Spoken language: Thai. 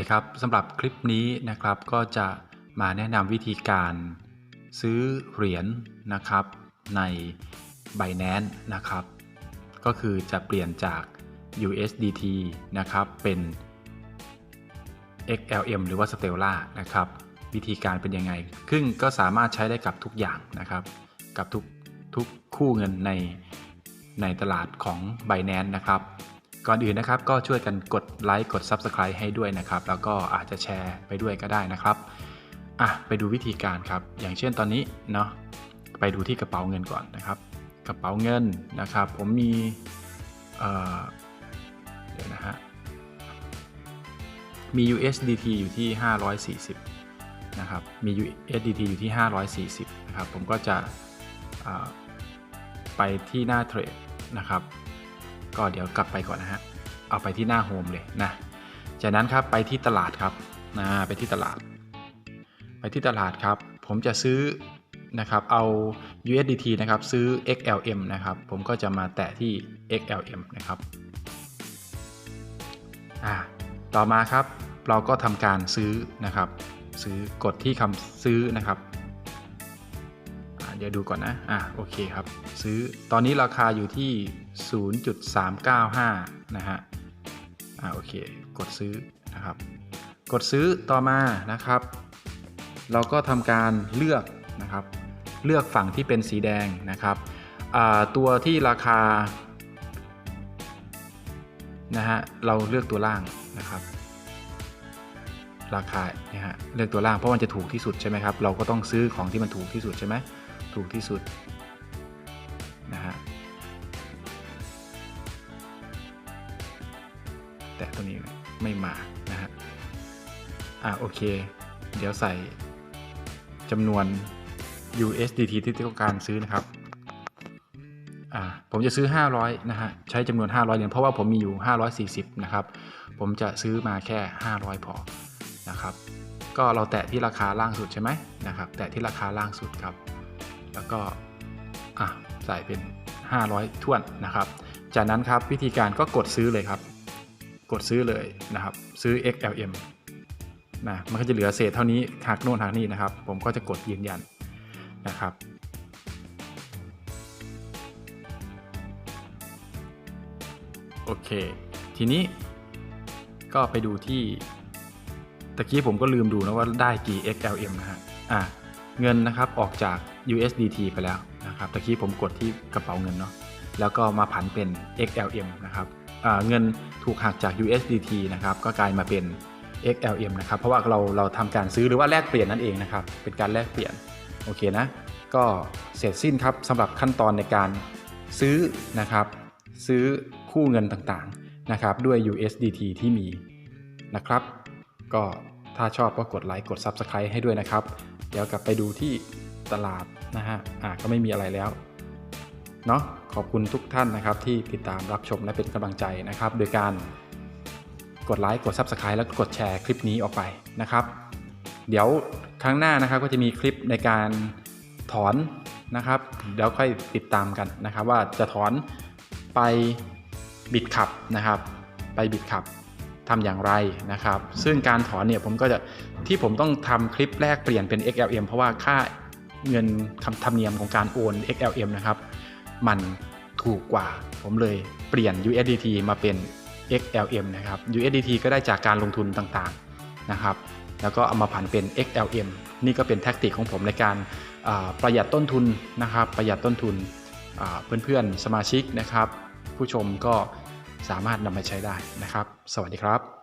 ดีครับสำหรับคลิปนี้นะครับก็จะมาแนะนำวิธีการซื้อเหรียญนะครับใน Binance นะครับ ก็คือจะเปลี่ยนจาก USDT นะครับเป็น XLM หรือว่า Stellar นะครับวิธีการเป็นยังไงซึ่งก็สามารถใช้ได้กับทุกอย่างนะครับ กับทุกทุกคู่เงินในในตลาดของ Binance นะครับ ก่อนอื่นนะครับก็ช่วยกันกดไลค์กด Subscribe ให้ด้วยนะครับ แล้วก็อาจจะแชร์ไปด้วยก็ได้นะครับอะไปดูวิธีการครับ อย่างเช่นตอนนี้เนาะไปดูที่กระเป๋าเงินก่อนนะครับ กระเป๋าเงินนะครับ ผมมีเเดี๋ยวนะฮะมี USDT อยู่ที่ 540นะครับมี USDT อยู่ที่ 540นะครับผมก็จะไปที่หน้าเทรดนะครับ ก็เดี๋ยวกลับไปก่อนนะฮะ เอาไปที่หน้าโฮมเลยนะ จากนั้นครับไปที่ตลาดครับนะไปที่ตลาด ไปที่ตลาดครับ ผมจะซื้อนะครับเอา USDT นะครับซื้อ XLM นะครับ ผมก็จะมาแตะที่ XLM นะครับอ่าต่อมาครับเราก็ทำการซื้อนะครับ ซื้อกดที่คำซื้อนะครับ เดี๋ยวดูก่อนนะ อ่าโอเคครับ ซื้อตอนนี้ราคาอยู่ที่ 0.395 นะฮะ อ่าโอเค กดซื้อนะครับ กดซื้อต่อมานะครับ เราก็ทำการเลือกนะครับ เลือกฝั่งที่เป็นสีแดงนะครับอ่าตัวที่ราคานะฮะเราเลือกตัวล่างนะครับ ราคาเนี่ยฮะเลือกตัวล่างเพราะมันจะถูกที่สุดใช่ไหมครับ เราก็ต้องซื้อของที่มันถูกที่สุดใช่ไหม ถูกที่สุดนะฮะแต่ตัวนี้ไม่มานะฮะอ่าโอเค เดี๋ยวใส่จำนวน USDT ที่ต้องการซื้อนะครับอ่าผมจะซื้อ 500 นะฮะ ใช้จำนวน 500 เหรียญเพราะว่าผมมีอยู่ 540 นะครับ ผมจะซื้อมาแค่ 500 พอนะครับ ก็เราแตะที่ราคาล่างสุดใช่ไหมนะครับ แตะที่ราคาล่างสุดครับ แล้วก็ใส่เป็น 500ท้วนนะครับ จากนั้นครับวิธีการก็กดซื้อเลยครับ กดซื้อเลยนะครับ ซื้อ XLM นะมันก็จะเหลือเศษเท่านี้หักโน่นหักนี่นะครับ ผมก็จะกดยืนยันนะครับโอเค ทีนี้ก็ไปดูที่ตะกี้ผมก็ลืมดูนะว่าได้กี่ XLM นะฮะอะ เงินนะครับออกจาก USDT ไปแล้วนะครับตะกี้ผมกดที่กระเป๋าเงินเนาะแล้วก็มาผันเป็น XLM นะครับเงินถูกหักจาก USDT นะครับก็กลายมาเป็น XLM นะครับเพราะว่าเราเราทำการซื้อหรือว่าแลกเปลี่ยนนั่นเองนะครับเป็นการแลกเปลี่ยนโอเคนะก็เสร็จสิ้นครับสำหรับขั้นตอนในการซื้อนะครับซื้อคู่เงินต่างๆนะครับด้วย USDT ที่มีนะครับ ก็ถ้าชอบก็กดไลค์กด Subscribe ให้ด้วยนะครับ เดี๋ยวกลับไปดูที่ตลาดนะฮะอ่าก็ไม่มีอะไรแล้วเนาะขอบคุณทุกท่านนะครับที่ติดตามรับชมและเป็นกำลังใจนะครับ โดยการกดไลค์กด Subscribe แล้วก็กดแชร์คลิปนี้ออกไปนะครับ เดี๋ยวครั้งหน้านะครับก็จะมีคลิปในการถอนนะครับเดี๋ยวค่อยติดตามกันนะครับ ว่าจะถอนไปบิดขับนะครับ ไปบิดขับ ทำอย่างไรนะครับ ซึ่งการถอนเนี่ยผมก็จะที่ผมต้องทำคลิปแรกเปลี่ยนเป็น XLM เพราะว่าค่าเงินคำธรรมเนียมของการโอน XLM นะครับ มันถูกกว่า ผมเลยเปลี่ยน USDT มาเป็น XLM นะครับ USDT ก็ได้จากการลงทุนต่างๆนะครับ แล้วก็เอามาผันเป็น XLM นี่ก็เป็นแท็กติกของผมในการประหยัดต้นทุนนะครับ ประหยัดต้นทุนเพื่อนๆสมาชิกนะครับ ผู้ชมก็ สามารถนำมาใช้ได้นะครับ สวัสดีครับ